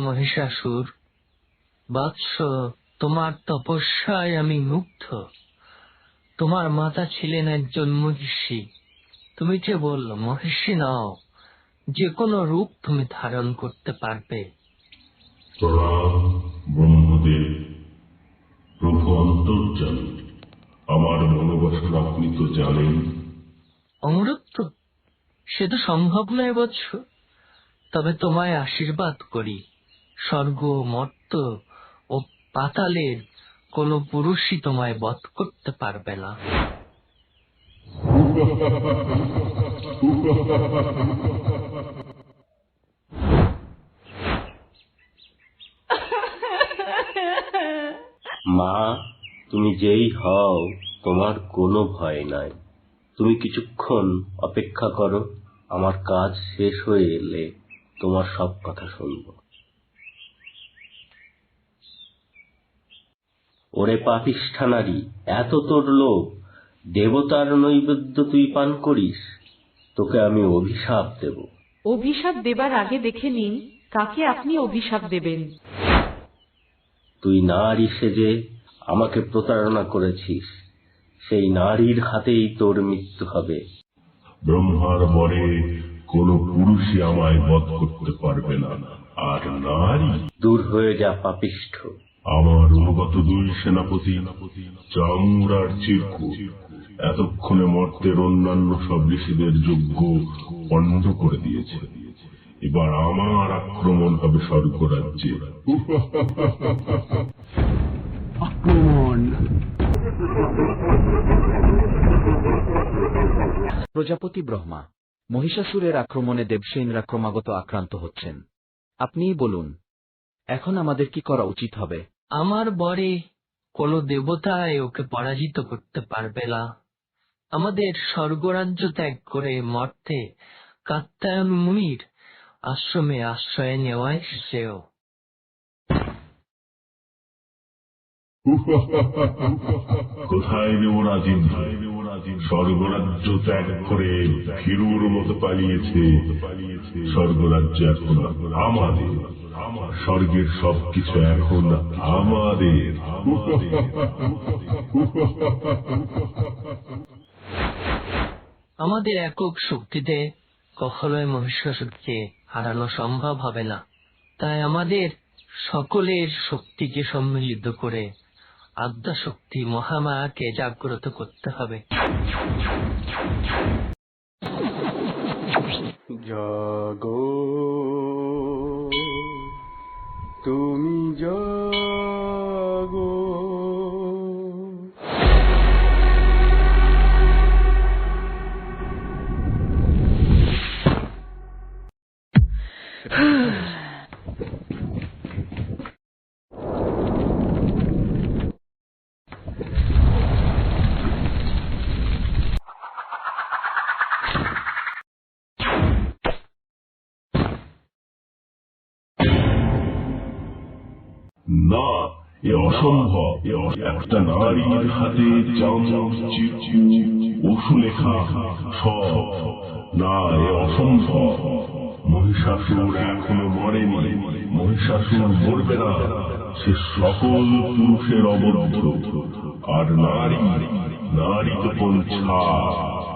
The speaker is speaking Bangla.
মহিষাসুর। বৎস তোমার তপস্যায় আমি মুগ্ধ। তোমার মাতা ছিলেন একজন মহিষী। তুমি কেবল মহিষী নাও যে কোনো রূপ তুমি ধারণ করতে পারবে। প্রণাম ব্রহ্মদেব প্রভু অন্তর্জামী আমার মনোবাসনা আপনি তো জানেন অমরত্ব সে তো সম্ভব নয় বৎস। তবে তোমায় আশীর্বাদ করি। স্বর্গ মর্ত ও পাতালের কোন পুরুষই তোমায় বধ করতে পারবে না। মা, তুমি যেই হও, তোমার কোনো ভয় নাই। তুমি কিছুক্ষণ অপেক্ষা করো, আমার কাজ শেষ হয়ে এলে। তোমার সব কথা শুনব। ওরে পাপিষ্ঠা নারী এত তোর লোভ দেবতার নৈবেদ্য তুই পান করিস তোকে আমি অভিশাপ দেব। অভিশাপ দেবার আগে দেখে নিন কাকে আপনি অভিশাপ দেবেন। তুই নারী সেজে আমাকে প্রতারণা করেছিস সেই নারীর হাতেই তোর মৃত্যু হবে। ব্রহ্মার বরে কোন পুরুষই আমায় বধ করতে পারবে না। আর নারী? দূর হয়ে যা পাপিষ্ঠ। আমার অনুগত দুই সেনাপতি চামুর আর চিরকু এতক্ষণে মর্তের অন্যান্য সব ঋষিদের যোগ্য পণ্ড করে দিয়েছে। এবার আমার আক্রমণ হবে স্বর্গরাজ্যে। প্রজাপতি ব্রহ্মা মহিষাসুরের আক্রমণে দেবসেনরা ক্রমাগত আক্রান্ত হচ্ছেন। আপনিই বলুন এখন আমাদের কি করা উচিত হবে? আমার বরে কোন দেবতায় ওকে পরাজিত করতে পারবে না। আমাদের স্বর্গরাজ্য ত্যাগ করে মর্তে কাত্তায়ন মুনির আশ্রমে আশ্রয় নেওয়ায় শ্রেয়। কোথায় দেবরাজিন? স্বর্গরাজ্য ত্যাগ করে ফিরুর মতো পালিয়েছে। স্বর্গরাজ্য এখন আমাদের। স্বর্গের সবকিছু এখন আমাদের। আমাদের একক শক্তিতে কখনোই মহিষাসুরকে হারানো সম্ভব হবে না। তাই আমাদের সকলের শক্তিকে সম্মিলিত করে আদ্যা শক্তি মহামায়াকে জাগ্রত করতে হবে। না, এ অসম্ভব একটা নারীর হাতে চামচ চিরকু অসুলেখা সব। না, এ অসম্ভব। মহিষাসুর এখনও মরেনি, মহিষাসুর মরবে না। সে সকল পুরুষের অবরুদ্ধ। আর নারী নারী তো পঞ্ছা